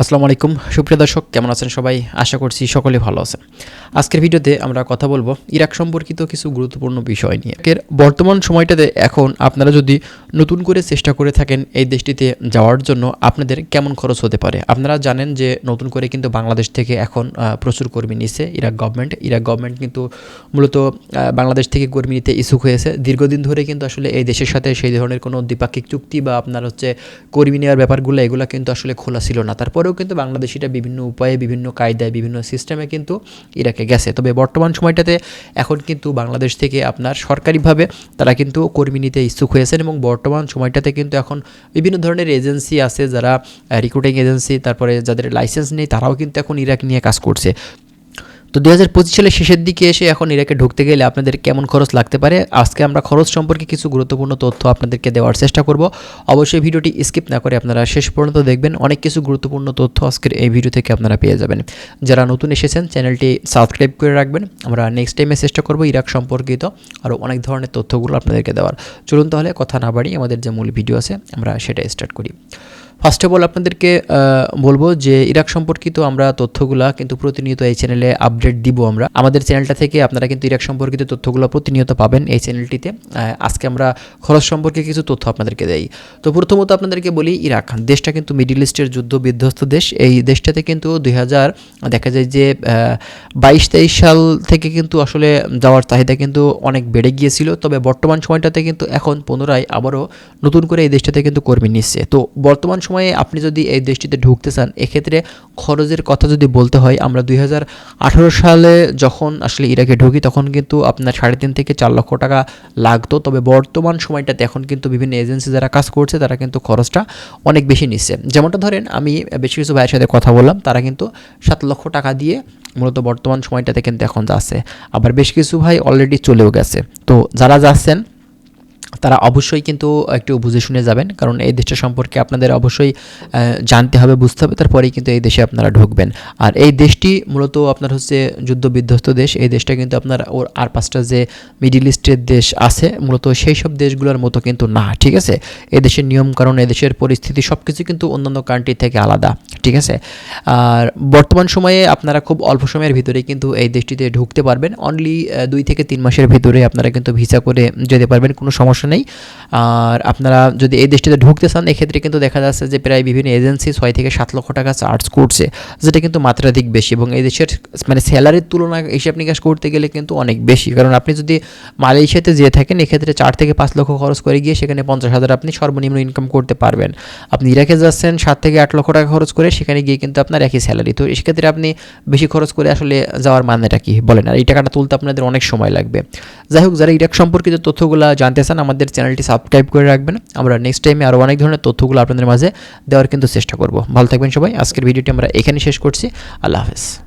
আসসালামু আলাইকুম। সুপ্রিয় দর্শক, কেমন আছেন সবাই? আশা করছি সকলে ভালো আছেন। আজকের ভিডিওতে আমরা কথা বলব ইরাক সম্পর্কিত কিছু গুরুত্বপূর্ণ বিষয় নিয়ে। এর বর্তমান সময়টাতে এখন আপনারা যদি নতুন করে চেষ্টা করে থাকেন এই দেশটিতে যাওয়ার জন্য, আপনাদের কেমন খরচ হতে পারে? আপনারা জানেন যে নতুন করে কিন্তু বাংলাদেশ থেকে এখন প্রচুর কর্মী নিছে ইরাক গভর্নমেন্ট। ইরাক গভর্নমেন্ট কিন্তু মূলত বাংলাদেশ থেকে কর্মী নিতে ইচ্ছুক হয়েছে। দীর্ঘদিন ধরে কিন্তু আসলে এই দেশের সাথে সেই ধরনের কোনো দ্বিপাক্ষিক চুক্তি বা আপনার হচ্ছে কর্মী নেওয়ার ব্যাপারগুলো, এগুলো কিন্তু আসলে খোলা ছিল না। তারপরেও কিন্তু বাংলাদেশিরা বিভিন্ন উপায়ে, বিভিন্ন কায়দায়, বিভিন্ন সিস্টেমে কিন্তু ইরাকে গেছে। তবে বর্তমান সময়টাতে এখন কিন্তু বাংলাদেশ থেকে আপনার সরকারিভাবে তারা কিন্তু কর্মী নিতে ইচ্ছুক হয়েছেন এবং বর্তমান সময়টাতে কিন্তু এখন বিভিন্ন ধরনের এজেন্সি আছে যারা রিক্রুটিং এজেন্সি তারপরে যাদের লাইসেন্স নেই, তারাও কিন্তু এখন ইরাক নিয়ে কাজ করছে। তো দু হাজার পঁচিশ সালের শেষের দিকে এসে এখন ইরাকে ঢুকতে গেলে আপনাদের কেমন খরচ লাগতে পারে? আজকে আমরা খরচ সম্পর্কে কিছু গুরুত্বপূর্ণ তথ্য আপনাদেরকে দেওয়ার চেষ্টা করব। অবশ্যই ভিডিওটি স্কিপ না করে আপনারা শেষ পর্যন্ত দেখবেন। অনেক কিছু গুরুত্বপূর্ণ তথ্য আজকের এই ভিডিও থেকে আপনারা পেয়ে যাবেন। যারা নতুন এসেছেন, চ্যানেলটি সাবস্ক্রাইব করে রাখবেন। আমরা নেক্সট টাইমে চেষ্টা করব ইরাক সম্পর্কিত আরও অনেক ধরনের তথ্যগুলো আপনাদেরকে দেওয়ার। চলুন তাহলে কথা না বাড়ি আমাদের যে মূল ভিডিও আছে, আমরা সেটা স্টার্ট করি। ফার্স্ট অফ অল আপনাদেরকে বলব যে ইরাক সম্পর্কিত আমরা তথ্যগুলা কিন্তু প্রতিনিয়ত এই চ্যানেলে আপডেট দিব আমরা। আমাদের চ্যানেলটা থেকে আপনারা কিন্তু ইরাক সম্পর্কিত তথ্যগুলো প্রতিনিয়ত পাবেন এই চ্যানেলটিতে আজকে আমরা খরচ সম্পর্কে কিছু তথ্য আপনাদেরকে দেই। তো প্রথমত আপনাদেরকে বলি ইরাক দেশটা কিন্তু মিডিল ইস্টের যুদ্ধ বিধ্বস্ত দেশ। এই দেশটাতে কিন্তু দুই হাজার, দেখা যায় যে বাইশ তেইশ সাল থেকে কিন্তু আসলে যাওয়ার চাহিদা কিন্তু অনেক বেড়ে গিয়েছিল। তবে বর্তমান সময়টাতে কিন্তু এখন পুনরায় আবারও নতুন করে এই দেশটাতে কিন্তু কর্মী নিচ্ছে। তো বর্তমান সময়ে আপনি যদি এই দেশটিতে ঢুকতে চান, এক্ষেত্রে খরচের কথা যদি বলতে হয়, আমরা দুই হাজার আঠারো সালে যখন আসলে ইরাকে ঢুকি, তখন কিন্তু আপনার সাড়ে তিন থেকে চার লক্ষ টাকা লাগতো। তবে বর্তমান সময়টাতে এখন কিন্তু বিভিন্ন এজেন্সি যারা কাজ করছে, তারা কিন্তু খরচটা অনেক বেশি নিচ্ছে। যেমনটা ধরেন, আমি বেশ কিছু ভাইয়ের সাথে কথা বললাম, তারা কিন্তু সাত লক্ষ টাকা দিয়ে মূলত বর্তমান সময়টাতে কিন্তু এখন যাচ্ছে। আবার বেশ কিছু ভাই অলরেডি চলেও গেছে। তো যারা যাচ্ছেন তারা অবশ্যই কিন্তু একটু বুঝে শুনে যাবেন। কারণ এই দেশটা সম্পর্কে আপনাদের অবশ্যই জানতে হবে, বুঝতে হবে। তারপরেই কিন্তু এই দেশে আপনারা ঢুকবেন। আর এই দেশটি মূলত আপনার হচ্ছে যুদ্ধ বিধ্বস্ত দেশ। এই দেশটা কিন্তু আপনার ওর আর পাঁচটা যে মিডিল ইস্টের দেশ আছে, মূলত সেই সব দেশগুলোর মতো কিন্তু না, ঠিক আছে? এই দেশের নিয়ম কারণ এই দেশের পরিস্থিতি সব কিছু কিন্তু অন্যান্য কান্ট্রি থেকে আলাদা, ঠিক আছে? আর বর্তমান সময়ে আপনারা খুব অল্প সময়ের ভিতরে কিন্তু এই দেশটিতে ঢুকতে পারবেন। অনলি দুই থেকে তিন মাসের ভিতরে আপনারা কিন্তু ভিসা করে যেতে পারবেন। কোনো সমস্যা নেই। আর আপনারা যদি এই দেশটিতে ঢুকতে চান, এক্ষেত্রে কিন্তু দেখা যাচ্ছে যে প্রায় বিভিন্ন এজেন্সি ছয় থেকে সাত লক্ষ টাকা চার্জ করছে, যেটা কিন্তু মাত্রাধিক বেশি এবং এই দেশের মানে স্যালারির তুলনায় হিসাব নিকাশ করতে গেলে কিন্তু অনেক বেশি। কারণ আপনি যদি মালয়েশিয়াতে যেয়ে থাকেন, এক্ষেত্রে চার থেকে পাঁচ লক্ষ খরচ করে গিয়ে সেখানে পঞ্চাশ হাজার আপনি সর্বনিম্ন ইনকাম করতে পারবেন। আপনি ইরাকে যাচ্ছেন, সাত থেকে আট লক্ষ টাকা খরচ করে সেখানে গিয়ে কিন্তু আপনার একই স্যালারি। তো সেক্ষেত্রে আপনি বেশি খরচ করে আসলে যাওয়ার মানেটা কি বলেন? আর এই টাকাটা তুলতে আপনাদের অনেক সময় লাগবে। যাই হোক, যারা ইরাক সম্পর্কিত তথ্যগুলো জানতে চান আমাদের চ্যানেলটি সাবস্ক্রাইব করে রাখবেন। আমরা নেক্সট টাইমে আরও অনেক ধরনের তথ্যগুলো আপনাদের মাঝে দেওয়ার কিন্তু চেষ্টা করব। ভালো থাকবেন সবাই। আজকের ভিডিওটি আমরা এখানে শেষ করছি। আল্লাহ হাফেজ।